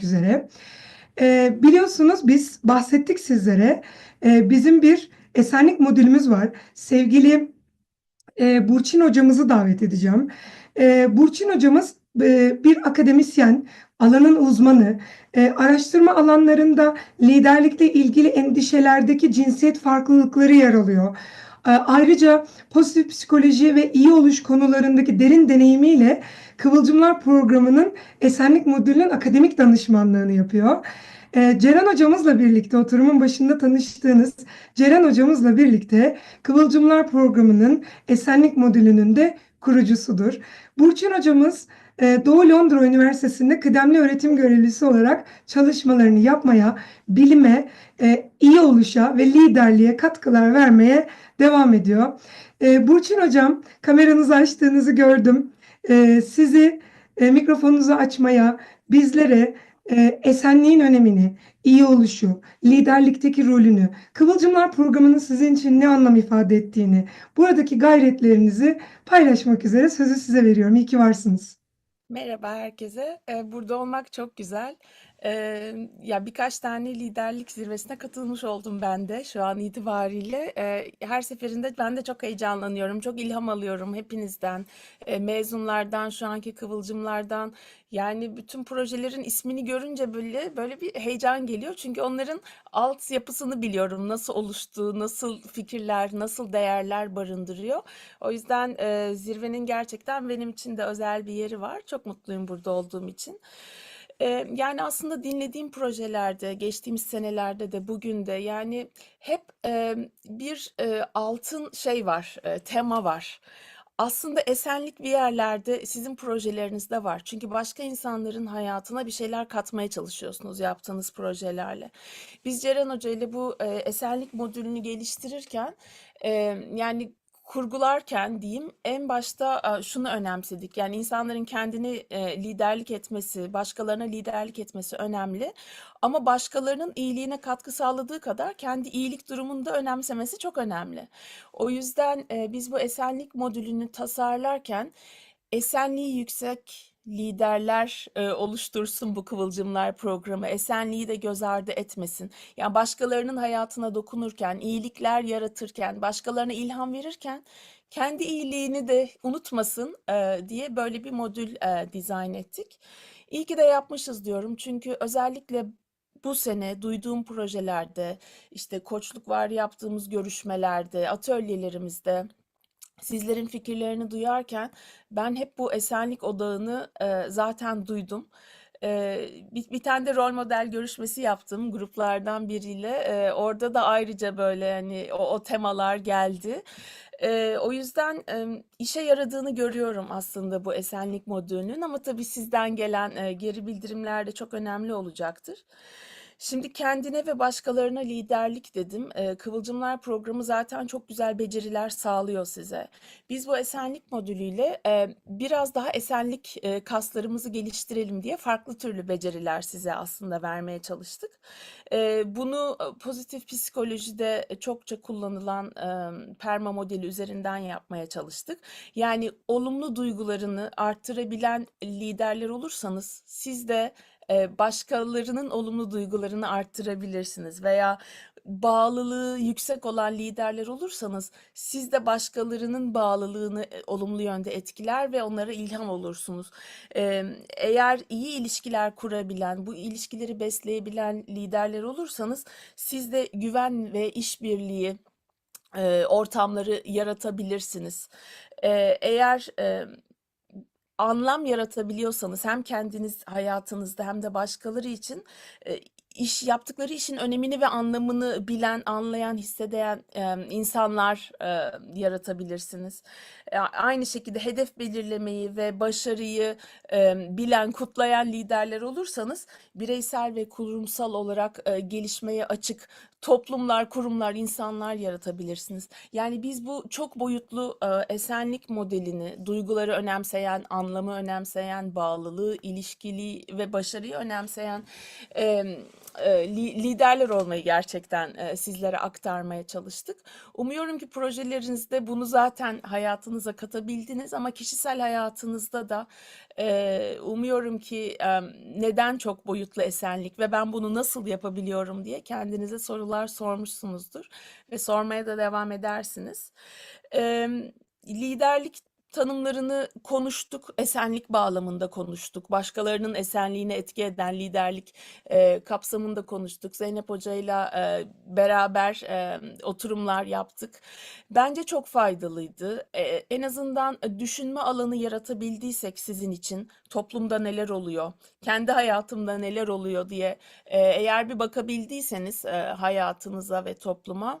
olmak üzere. Ee, biliyorsunuz biz bahsettik sizlere. Ee, bizim bir esenlik modülümüz var. Sevgili e, Burçin hocamızı davet edeceğim. E, Burçin hocamız e, bir akademisyen, alanın uzmanı, e, araştırma alanlarında liderlikle ilgili endişelerdeki cinsiyet farklılıkları yer alıyor. E, ayrıca pozitif psikoloji ve iyi oluş konularındaki derin deneyimiyle Kıvılcımlar programının esenlik modülünün akademik danışmanlığını yapıyor. E, Ceren hocamızla birlikte oturumun başında tanıştığınız Ceren hocamızla birlikte Kıvılcımlar programının esenlik modülünün de kurucusudur. Burçin hocamız e, Doğu Londra Üniversitesi'nde kıdemli öğretim görevlisi olarak çalışmalarını yapmaya, bilime, e, iyi oluşa ve liderliğe katkılar vermeye devam ediyor. E, Burçin hocam kameranızı açtığınızı gördüm. E, sizi e, mikrofonunuzu açmaya, bizlere e, esenliğin önemini, iyi oluşu, liderlikteki rolünü, Kıvılcımlar programının sizin için ne anlam ifade ettiğini, buradaki gayretlerinizi paylaşmak üzere sözü size veriyorum. İyi ki varsınız. Merhaba herkese. Ee, Burada olmak çok güzel. Ee, ya birkaç tane liderlik zirvesine katılmış oldum ben de şu an itibariyle. Ee, her seferinde ben de çok heyecanlanıyorum, çok ilham alıyorum hepinizden, e, mezunlardan, şu anki kıvılcımlardan. Yani bütün projelerin ismini görünce böyle böyle bir heyecan geliyor. Çünkü onların alt yapısını biliyorum. Nasıl oluştuğu, nasıl fikirler, nasıl değerler barındırıyor. O yüzden e, zirvenin gerçekten benim için de özel bir yeri var. Çok mutluyum burada olduğum için. Yani aslında dinlediğim projelerde, geçtiğimiz senelerde de bugün de yani hep bir altın şey var, tema var. Aslında esenlik bir yerlerde sizin projelerinizde var. Çünkü başka insanların hayatına bir şeyler katmaya çalışıyorsunuz yaptığınız projelerle. Biz Ceren Hoca ile bu esenlik modülünü geliştirirken yani kurgularken diyeyim en başta şunu önemsedik. Yani insanların kendini e, liderlik etmesi, başkalarına liderlik etmesi önemli. Ama başkalarının iyiliğine katkı sağladığı kadar kendi iyilik durumunu da önemsemesi çok önemli. O yüzden e, biz bu esenlik modülünü tasarlarken esenliği yüksek liderler e, oluştursun bu Kıvılcımlar programı. Esenliği de göz ardı etmesin. Yani başkalarının hayatına dokunurken, iyilikler yaratırken, başkalarına ilham verirken kendi iyiliğini de unutmasın e, diye böyle bir modül e, dizayn ettik. İyi ki de yapmışız diyorum. Çünkü özellikle bu sene duyduğum projelerde, işte koçluk var yaptığımız görüşmelerde, atölyelerimizde Sizlerin fikirlerini duyarken ben hep bu esenlik odağını e, zaten duydum. E, bir, bir tane de rol model görüşmesi yaptım gruplardan biriyle. E, orada da ayrıca böyle hani o, o temalar geldi. E, o yüzden e, işe yaradığını görüyorum aslında bu esenlik modülünün ama tabii sizden gelen e, geri bildirimler de çok önemli olacaktır. Şimdi kendine ve başkalarına liderlik dedim. Eee, Kıvılcımlar programı zaten çok güzel beceriler sağlıyor size. Biz bu esenlik modülüyle eee, biraz daha esenlik eee, kaslarımızı geliştirelim diye farklı türlü beceriler size aslında vermeye çalıştık. Eee, bunu e, pozitif psikolojide çokça kullanılan eee, perma modeli üzerinden yapmaya çalıştık. Yani olumlu duygularını arttırabilen liderler olursanız siz de başkalarının olumlu duygularını arttırabilirsiniz veya bağlılığı yüksek olan liderler olursanız siz de başkalarının bağlılığını olumlu yönde etkiler ve onlara ilham olursunuz. Eğer iyi ilişkiler kurabilen, bu ilişkileri besleyebilen liderler olursanız siz de güven ve işbirliği ortamları yaratabilirsiniz. Eğer anlam yaratabiliyorsanız hem kendiniz hayatınızda hem de başkaları için iş yaptıkları işin önemini ve anlamını bilen, anlayan, hisseden e, insanlar e, yaratabilirsiniz. E, aynı şekilde hedef belirlemeyi ve başarıyı e, bilen, kutlayan liderler olursanız bireysel ve kurumsal olarak e, gelişmeye açık toplumlar, kurumlar, insanlar yaratabilirsiniz. Yani biz bu çok boyutlu e, esenlik modelini, duyguları önemseyen, anlamı önemseyen, bağlılığı, ilişkili ve başarıyı önemseyen e, liderler olmayı gerçekten e, sizlere aktarmaya çalıştık. Umuyorum ki projelerinizde bunu zaten hayatınıza katabildiniz ama kişisel hayatınızda da e, umuyorum ki e, neden çok boyutlu esenlik ve ben bunu nasıl yapabiliyorum diye kendinize sorular sormuşsunuzdur ve sormaya da devam edersiniz. E, liderlik tanımlarını konuştuk, esenlik bağlamında konuştuk. Başkalarının esenliğine etki eden liderlik e, kapsamında konuştuk. Zeynep Hoca'yla e, beraber e, oturumlar yaptık. Bence çok faydalıydı. E, en azından düşünme alanı yaratabildiysek sizin için toplumda neler oluyor, kendi hayatımda neler oluyor diye e, eğer bir bakabildiyseniz e, hayatınıza ve topluma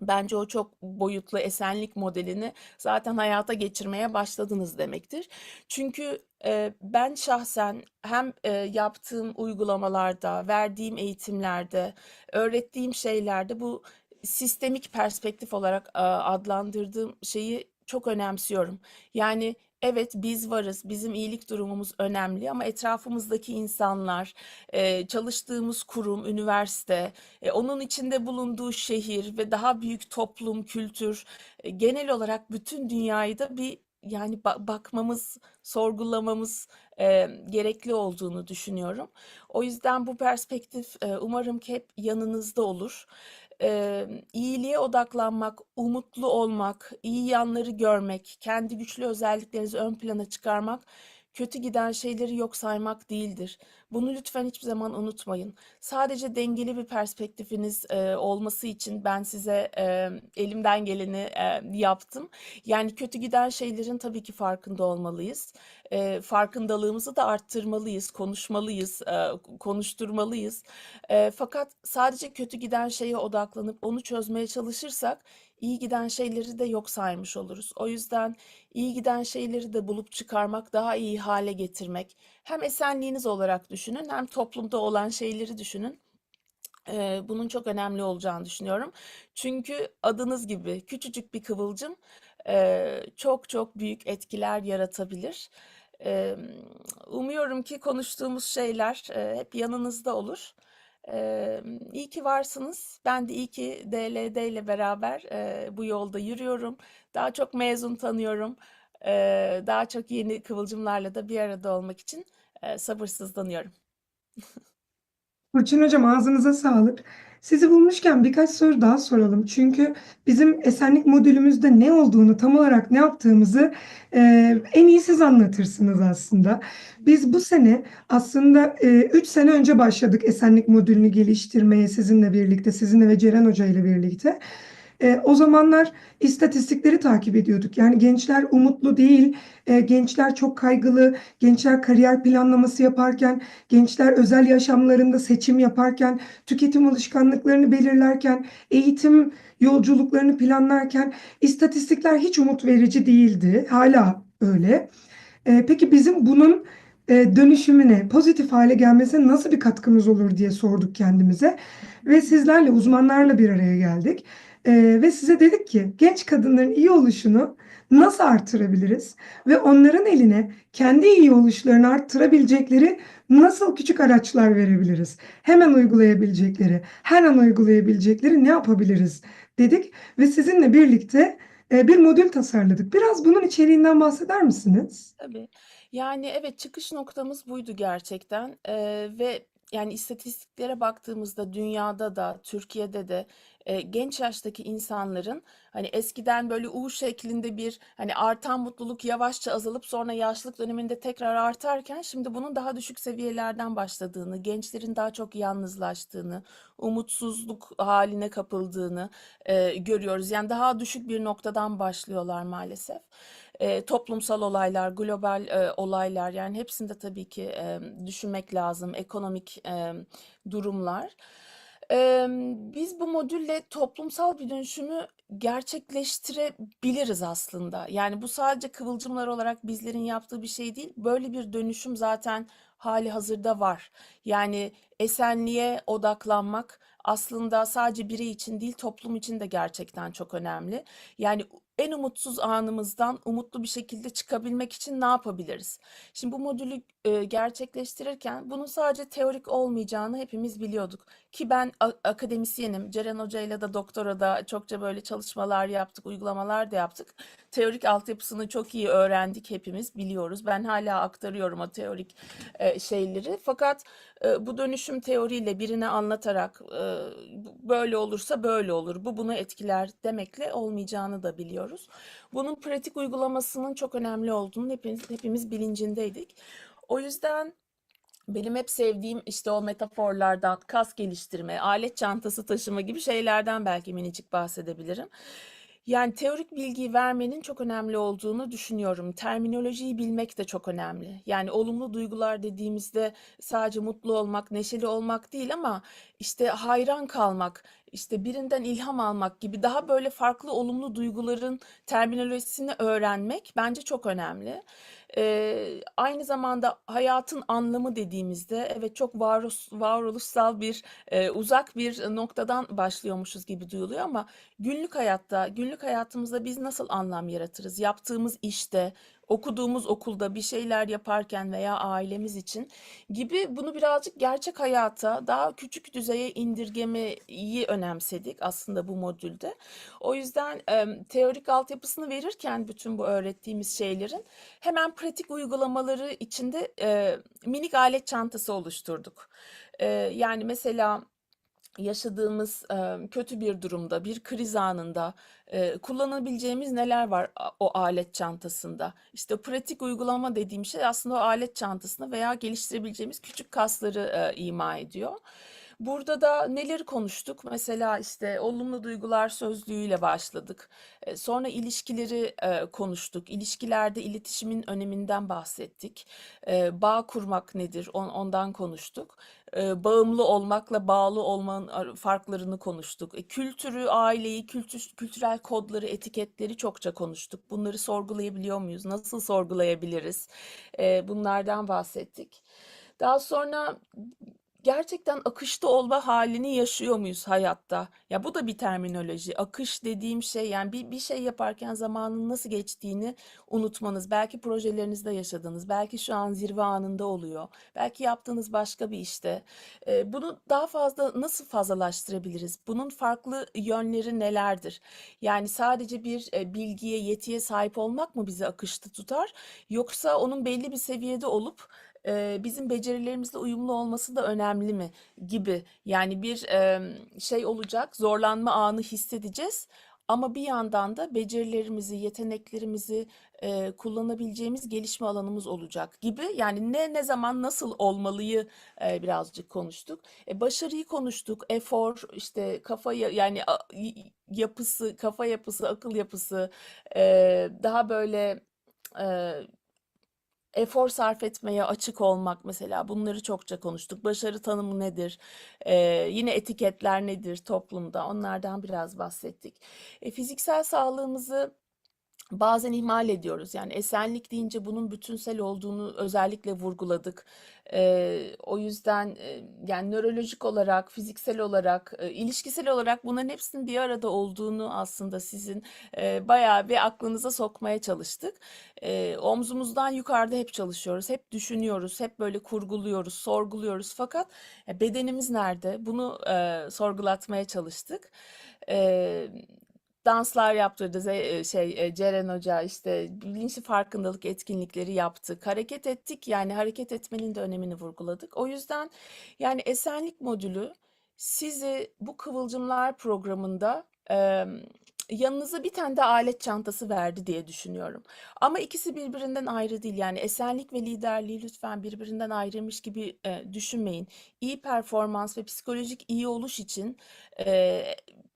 Bence o çok boyutlu esenlik modelini zaten hayata geçirmeye başladınız demektir. Çünkü ben şahsen hem yaptığım uygulamalarda, verdiğim eğitimlerde, öğrettiğim şeylerde bu sistemik perspektif olarak adlandırdığım şeyi çok önemsiyorum. Yani evet biz varız, bizim iyilik durumumuz önemli ama etrafımızdaki insanlar, e, çalıştığımız kurum, üniversite, e, onun içinde bulunduğu şehir ve daha büyük toplum, kültür, e, genel olarak bütün dünyayı da bir yani ba- bakmamız, sorgulamamız e, gerekli olduğunu düşünüyorum. O yüzden bu perspektif e, umarım ki hep yanınızda olur. E, iyiliğe odaklanmak, umutlu olmak, iyi yanları görmek, kendi güçlü özelliklerinizi ön plana çıkarmak, kötü giden şeyleri yok saymak değildir. Bunu lütfen hiçbir zaman unutmayın. Sadece dengeli bir perspektifiniz e, olması için ben size e, elimden geleni e, yaptım. Yani kötü giden şeylerin tabii ki farkında olmalıyız. E, farkındalığımızı da arttırmalıyız, konuşmalıyız, e, konuşturmalıyız. E, fakat sadece kötü giden şeye odaklanıp onu çözmeye çalışırsak iyi giden şeyleri de yok saymış oluruz. O yüzden iyi giden şeyleri de bulup çıkarmak, daha iyi hale getirmek. Hem esenliğiniz olarak düşünün hem toplumda olan şeyleri düşünün. Eee, bunun çok önemli olacağını düşünüyorum. Çünkü adınız gibi küçücük bir kıvılcım eee, çok çok büyük etkiler yaratabilir. Emm, umuyorum ki konuştuğumuz şeyler eee, hep yanınızda olur. Emm, iyi ki varsınız. Ben de iyi ki DLD ile beraber eee, bu yolda yürüyorum. Daha çok mezun tanıyorum. Eee, daha çok yeni kıvılcımlarla da bir arada olmak için eee, sabırsızlanıyorum. Burçin Hocam ağzınıza sağlık. Sizi bulmuşken birkaç soru daha soralım. Çünkü bizim esenlik modülümüzde ne olduğunu, tam olarak ne yaptığımızı e, en iyi siz anlatırsınız aslında. Biz bu sene aslında 3 sene önce başladık esenlik modülünü geliştirmeye sizinle birlikte, sizinle ve Ceren Hoca ile birlikte. E, o zamanlar istatistikleri takip ediyorduk. Yani gençler umutlu değil, e, gençler çok kaygılı, gençler kariyer planlaması yaparken, gençler özel yaşamlarında seçim yaparken, tüketim alışkanlıklarını belirlerken, eğitim yolculuklarını planlarken istatistikler hiç umut verici değildi. Hala öyle. E, peki bizim bunun e, dönüşümüne, pozitif hale gelmesine nasıl bir katkımız olur diye sorduk kendimize. Ve sizlerle, uzmanlarla bir araya geldik. Ee, ve size dedik ki genç kadınların iyi oluşunu nasıl artırabiliriz? Ve onların eline kendi iyi oluşlarını arttırabilecekleri nasıl küçük araçlar verebiliriz? Hemen uygulayabilecekleri, her an uygulayabilecekleri ne yapabiliriz dedik. Ve sizinle birlikte e, bir modül tasarladık. Biraz bunun içeriğinden bahseder misiniz? Tabii. Yani evet çıkış noktamız buydu gerçekten Eee, ve yani istatistiklere baktığımızda dünyada da Türkiye'de de e, genç yaştaki insanların hani eskiden böyle U şeklinde bir hani artan mutluluk yavaşça azalıp sonra yaşlılık döneminde tekrar artarken şimdi bunun daha düşük seviyelerden başladığını, gençlerin daha çok yalnızlaştığını, umutsuzluk haline kapıldığını e, görüyoruz. Yani daha düşük bir noktadan başlıyorlar maalesef. E, toplumsal olaylar, global e, olaylar yani hepsinde tabii ki e, düşünmek lazım. Ekonomik e, durumlar. E, biz bu modülle toplumsal bir dönüşümü gerçekleştirebiliriz aslında. Yani bu sadece kıvılcımlar olarak bizlerin yaptığı bir şey değil. Böyle bir dönüşüm zaten hali hazırda var. Yani esenliğe odaklanmak aslında sadece birey için değil toplum için de gerçekten çok önemli. Yani en umutsuz anımızdan umutlu bir şekilde çıkabilmek için ne yapabiliriz? Şimdi bu modülü e, gerçekleştirirken bunun sadece teorik olmayacağını hepimiz biliyorduk. Ki ben akademisyenim. Ceren Hoca ile de doktorada çokça böyle çalışmalar yaptık, uygulamalar da yaptık. Teorik altyapısını çok iyi öğrendik hepimiz biliyoruz. Ben hala aktarıyorum o teorik e, şeyleri. Fakat e, bu dönüşüm teoriyle birine anlatarak e, böyle olursa böyle olur, bu bunu etkiler demekle olmayacağını da biliyoruz. Bunun pratik uygulamasının çok önemli olduğunu hepimiz, hepimiz bilincindeydik. O yüzden benim hep sevdiğim işte o metaforlardan kas geliştirme, alet çantası taşıma gibi şeylerden belki minicik bahsedebilirim. Yani teorik bilgiyi vermenin çok önemli olduğunu düşünüyorum. Terminolojiyi bilmek de çok önemli. Yani olumlu duygular dediğimizde sadece mutlu olmak, neşeli olmak değil ama işte hayran kalmak, işte birinden ilham almak gibi daha böyle farklı olumlu duyguların terminolojisini öğrenmek bence çok önemli. Ee, aynı zamanda hayatın anlamı dediğimizde evet çok varoluş, varoluşsal bir e, uzak bir noktadan başlıyormuşuz gibi duyuluyor ama günlük hayatta, günlük hayatımızda biz nasıl anlam yaratırız? Yaptığımız işte, okuduğumuz okulda bir şeyler yaparken veya ailemiz için gibi bunu birazcık gerçek hayata daha küçük düzeye indirgemeyi önemsedik aslında bu modülde. O yüzden e, teorik altyapısını verirken bütün bu öğrettiğimiz şeylerin hemen pratik uygulamaları içinde e, minik alet çantası oluşturduk. E, yani mesela yaşadığımız kötü bir durumda, bir kriz anında kullanabileceğimiz neler var o alet çantasında? İşte pratik uygulama dediğim şey aslında o alet çantasını veya geliştirebileceğimiz küçük kasları ima ediyor. Burada da neleri konuştuk? Mesela işte olumlu duygular sözlüğüyle başladık. Sonra ilişkileri konuştuk. İlişkilerde iletişimin öneminden bahsettik. Bağ kurmak nedir? On- Ondan konuştuk. Bağımlı olmakla bağlı olmanın ar- farklarını konuştuk. E, Kültürü, aileyi, kültür, kültürel kodları, etiketleri çokça konuştuk. Bunları sorgulayabiliyor muyuz? Nasıl sorgulayabiliriz? Bunlardan bahsettik. Daha sonra gerçekten akışta olma halini yaşıyor muyuz hayatta? Ya bu da bir terminoloji. Akış dediğim şey yani bir, bir şey yaparken zamanın nasıl geçtiğini unutmanız. Belki projelerinizde yaşadınız. Belki şu an zirve anında oluyor. Belki yaptığınız başka bir işte. Ee, bunu daha fazla nasıl fazlalaştırabiliriz? Bunun farklı yönleri nelerdir? Yani sadece bir e, bilgiye, yetiye sahip olmak mı bizi akışta tutar? Yoksa onun belli bir seviyede olup e, bizim becerilerimizle uyumlu olması da önemli mi gibi. Yani bir e, şey olacak, zorlanma anı hissedeceğiz. Ama bir yandan da becerilerimizi, yeteneklerimizi e, kullanabileceğimiz gelişme alanımız olacak gibi. Yani ne ne zaman nasıl olmalıyı e, birazcık konuştuk. E, başarıyı konuştuk. Efor, işte kafa ya- yani a- yapısı, kafa yapısı, akıl yapısı e, daha böyle e, efor sarf etmeye açık olmak mesela bunları çokça konuştuk. Başarı tanımı nedir? Ee, yine etiketler nedir toplumda? Onlardan biraz bahsettik. E, fiziksel sağlığımızı bazen ihmal ediyoruz. Yani esenlik deyince bunun bütünsel olduğunu özellikle vurguladık. Ee, o yüzden e, yani nörolojik olarak, fiziksel olarak, e, ilişkisel olarak bunların hepsinin bir arada olduğunu aslında sizin e, bayağı bir aklınıza sokmaya çalıştık. E, omzumuzdan yukarıda hep çalışıyoruz, hep düşünüyoruz, hep böyle kurguluyoruz, sorguluyoruz. Fakat e, bedenimiz nerede? Bunu e, sorgulatmaya çalıştık. E, danslar yaptırdı e, şey e, Ceren Hoca işte bilinçli farkındalık etkinlikleri yaptık. Hareket ettik yani hareket etmenin de önemini vurguladık. O yüzden yani esenlik modülü sizi bu Kıvılcımlar programında e, yanınıza bir tane de alet çantası verdi diye düşünüyorum. Ama ikisi birbirinden ayrı değil. Yani esenlik ve liderliği lütfen birbirinden ayrılmış gibi e, düşünmeyin. İyi performans ve psikolojik iyi oluş için e,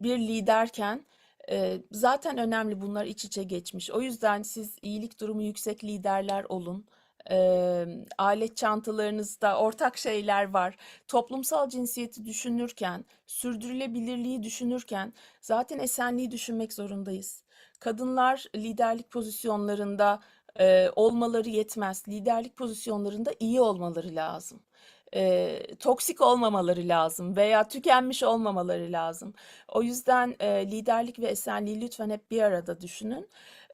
bir liderken e, zaten önemli bunlar iç içe geçmiş. O yüzden siz iyilik durumu yüksek liderler olun. E, alet çantalarınızda ortak şeyler var. Toplumsal cinsiyeti düşünürken, sürdürülebilirliği düşünürken zaten esenliği düşünmek zorundayız. Kadınlar liderlik pozisyonlarında e, olmaları yetmez. Liderlik pozisyonlarında iyi olmaları lazım. E, toksik olmamaları lazım veya tükenmiş olmamaları lazım. O yüzden e, liderlik ve esenliği lütfen hep bir arada düşünün.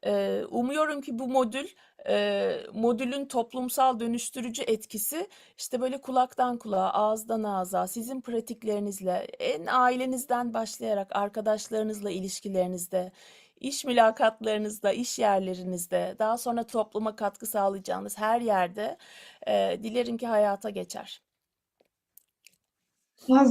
E, umuyorum ki bu modül e, modülün toplumsal dönüştürücü etkisi işte böyle kulaktan kulağa, ağızdan ağza, sizin pratiklerinizle, en ailenizden başlayarak arkadaşlarınızla ilişkilerinizde, iş mülakatlarınızda, iş yerlerinizde, daha sonra topluma katkı sağlayacağınız her yerde e, dilerim ki hayata geçer. nós